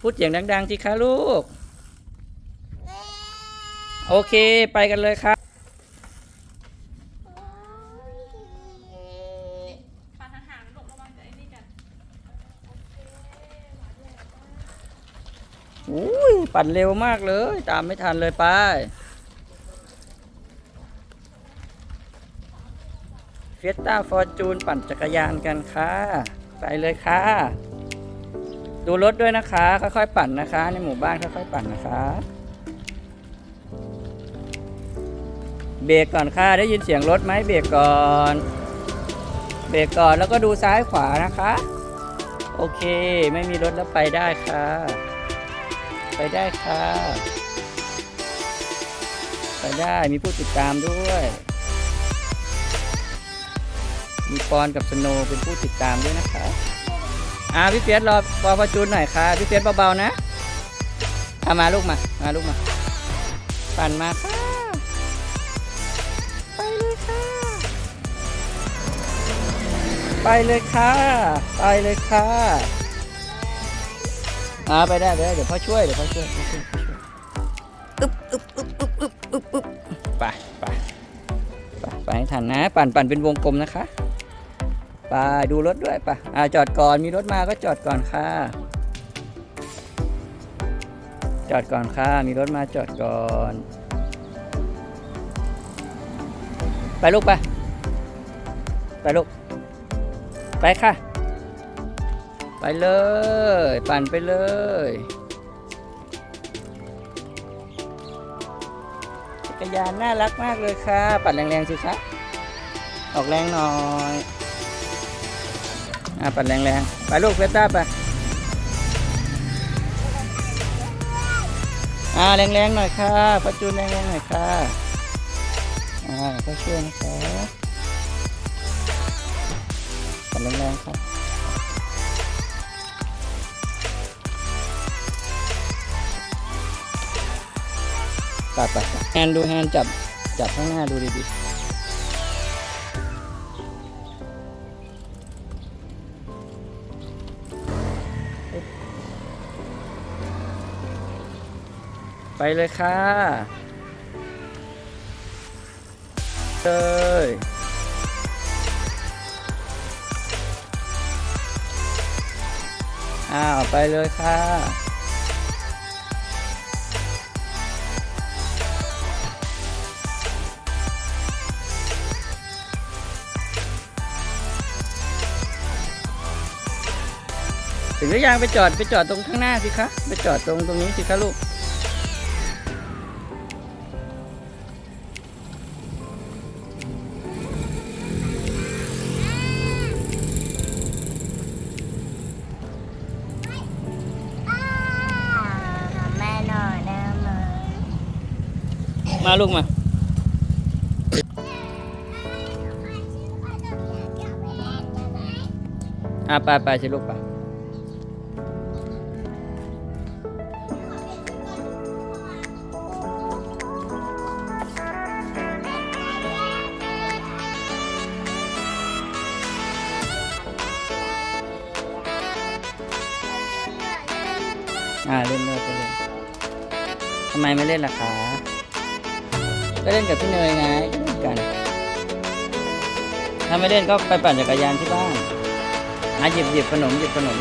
พูดเสียงดัง ๆ สิคะลูก โอเคไปกันเลยครับปาทหารหลบระวังจะไอ้นี่กันอุ้ยปั่นเร็วมากเลย ตามไม่ทันเลยไป เฟียต้าฟอร์จูนปั่นจักรยานกันค่ะ ไปเลยค่ะ ดูรถด้วยนะคะ ค่อยๆปั่นนะคะ ในหมู่บ้านค่อยๆปั่นนะคะเบรกก่อนค่ะได้ยินเสียงรถไหมเบรกก่อน เบรกก่อนแล้วก็ดูซ้ายขวานะคะ โอเค ไม่มีรถแล้วไปได้ค่ะ ไปได้ค่ะ ไปได้มีผู้ติดตามด้วย มีปอนกับสโนว์เป็นผู้ติดตามด้วยนะคะ อ่าพี่เฟียสรอปอประจูนหน่อยค่ะพี่เฟียสเบาๆนะเอามาลูกมา มาลูกมา ปั่นมาค่ะ ไปเลยค่ะ ไปเลยค่ะ ไปเลยค่ะอ่าไปได้ไปได้เดี๋ยวพ่อช่วยเดี๋ยวพ่อช่วยพ่อช่วยพ่อช่วยอึบอึบอึบอึบอึบอึบอึบไปไปไปไปให้ทันนะ ปั่นปั่นเป็นวงกลมนะคะ ไปดูรถด้วยไปอ่าจอดก่อนมีรถมาก็จอดก่อนค่ะ จอดก่อนค่ะ มีรถมาจอดก่อน ไปลูกไป ไปลูก ไปค่ะ ไปเลย ปั่นไปเลยจักรยานน่ารักมากเลยค่ะ ปั่นแรงๆสิคะออกแรงหน่อย อะปั่นแรงๆ ไปลูกเฟต้าไป อ่าแรงๆหน่อยค่ะประจูนแรงๆหน่อยค่ะ อ่าก็ช่วยนะคะปั่นแรงๆครับปัดปัดแฮนดูแฮนจับจับข้างหน้าดูดีๆ ไปเลยค่ะเลยอ้าว ไปเลยค่ะ ถึงหรือยังไปจอดไปจอดตรงข้างหน้าสิคะ ไปจอดตรงตรงนี้สิคะลูก มาลูกมาอะไปไปสิลูกไปอ่าเล่นเลยไปเล่นทำไมไม่เล่นล่ะคะ ก็เล่นกับพี่เนยไงเล่นกัน ถ้าไม่เล่นก็ไปปั่นจักรยานที่บ้านหาหยิบหยิบขนมหยิบขนม